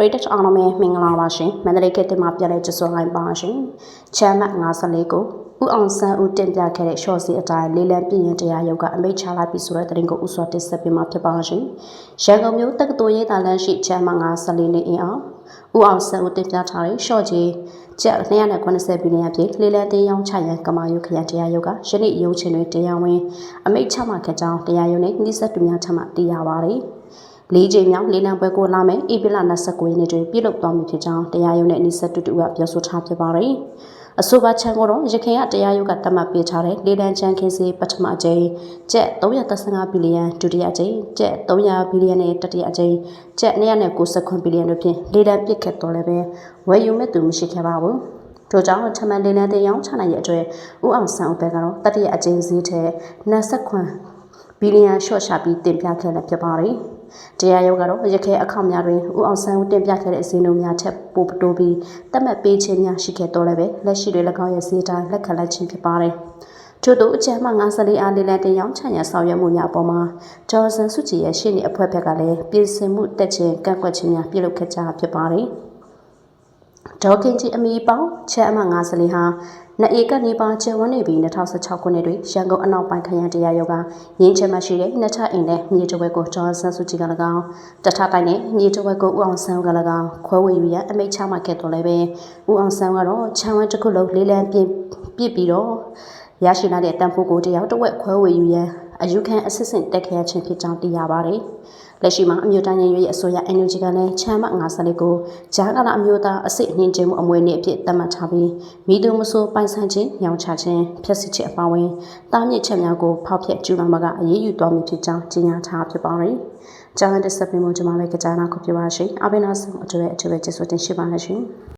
ရေတက်အောင်မဲမင်္ဂလာပါရှင်မန္တလေးခေတ်တင်မှာပြန်လဲကြဆွလိုက်ပါရှင်ချမ်းမတ်54ကိုဥအောင်ဆန်းဦးတင်ပြခဲ့တဲ့ short စီအတိုင်းလေးလံပြည်ရင်တရားရုပ်ကအမိတ်ချလိုက်ပြီဆိုတဲ့တင်ကိုဥစွာတင်ဆက်ပေးမှာဖြစ်ပါရှင်ရန်ကုန်မြို့တက္ကသိုလ်ရေးတာလန်ရှိချမ်းမတ်54နေအင်းအောင်ဥအောင်ဆန်းဦးတင်ပြထားတဲ့ short ကြီးကျပ်290ဘီလီယံဖြစ်လေလံတင်ရောင်းချရန်ကမာယုခရိုင်တရားရုပ်ကယနေ့ရုံးချင်းတွင်တရားဝင်အမိတ်ချမှတ်ခဲ့ကြောင်းတရားရုံးနဲ့နှိစက်သူများချမှတ်သိရပါသည် ၄ကြိမ်မြောက်လေးလံပွဲကိုလာမယ့်ဧပြီလ29ရက်နေ့တွင်ပြုလုပ်သွားမည်ဖြစ်ကြောင်းတရားရုံးနဲ့အနီးဆက်တူတူကပြောဆိုထားဖြစ်ပါတယ်။အဆိုပါခြံကိုတော့ရခိုင်ကတရားရုံးကသတ်မှတ်ပေးထားတဲ့လေးလံချန်ခင်းစီပထမအကြိမ်ကျပ်335ဘီလီယံဒုတိယအကြိမ်ကျပ်300ဘီလီယံနဲ့တတိယအကြိမ်ကျပ်269ဘီလီယံတို့ဖြင့်လေးလံပစ်ခတ်တော်လည်းပဲဝယ်ယူမဲ့သူမရှိခဲ့ပါဘူး။ထို့ကြောင့်ထမန်လေးလန်းတဲ့ရောင်းချနိုင်ရဲ့အတွက်ဦးအောင်ဆန်ဦးဘက်ကတော့တတိယအကြိမ်ဈေးထက်29ဘီလီယံရှော့ချပြီးတင်ပြခဲ့လည်းဖြစ်ပါတယ်။ တရားရုံးကတော့ရခဲအခောင့်များတွင်ဦးအောင်ဆန်းဦးတင်ပြခဲ့တဲ့ဈေးနှုန်းများထက်ပိုတိုးပြီးတတ်မှတ်ပေးခြင်းများရှိခဲ့တော့လည်းပဲလက်ရှိတွေ၎င်းရဲ့ဈေးတိုင်းလက်ခံလိုက်ခြင်းဖြစ်ပါတယ်။ထို့သောအကြမ်းမှ94အားလေးလံတင်ရောင်းချရန်ဆောင်ရွက်မှုများအပေါ်မှာဂျော်ဆန်စုကြည်ရဲ့ရှေ့နေအဖွဲ့ဘက်ကလည်းပြည်စင်မှုတက်ခြင်းကန့်ကွက်ခြင်းများပြုလုပ်ခဲ့ကြဖြစ်ပါတယ်။ ဒေါကင်ကြီးအမီပေါင်းချဲအမ54ဟာနှစ်ဧကနေပါကျဝန်းနေပြီး2016ခုနှစ်တွင်ရန်ကုန်အနောက်ပိုင်းခရိုင်တရားရုံးကရင်းချမှရှိတဲ့နှစ်ထအိမ်နဲ့မြေတဝက်ကိုဂျော်ဆန်စုကြည်က၎င်းတထတိုင်းနဲ့မြေတဝက်ကိုဦးအောင်ဆန်းက၎င်းခွဲဝေယူရန်အမိတ်ချမှခဲ့တော်လည်းပဲဦးအောင်ဆန်းကတော့ခြံဝန်းတစ်ခုလုံးလေးလံပြင်းပြစ်ပြီးတော့ရရှိလာတဲ့တန်ဖိုးကိုတယောက်တစ်ဝက်ခွဲဝေယူရန် အယူခံအစစ်စင်တက်ခဲခြင်းဖြစ်ကြောင်းသိရပါတယ်။လက်ရှိမှာအမျိုးသားညီညွတ်ရေးအစိုးရ NUG ကလည်းချမ်းမ50ကိုဂျာကာလာအမျိုးသားအစစ်နှင်းခြင်းမှုအမွေနေ့အဖြစ်သတ်မှတ်ထားပြီးမိသူမဆိုးပိုင်ဆိုင်ခြင်းညောင်ချခြင်းဖျက်ဆီးခြင်းအပါအဝင်တားမြစ်ချက်များကိုဖောက်ဖျက်ကျူးလွန်မှာကအရေးယူသွားမည်ဖြစ်ကြောင်းကြေညာထားဖြစ်ပါတယ်။ကျောင်းတက်ဆက်ပြီးမှကျွန်မလည်းကြားနာခုပြပါရှိ။အဘိနာဆောင်အကျွဲအကျွဲကျေးဇူးတင်ရှိပါလိမ့်ရှင်။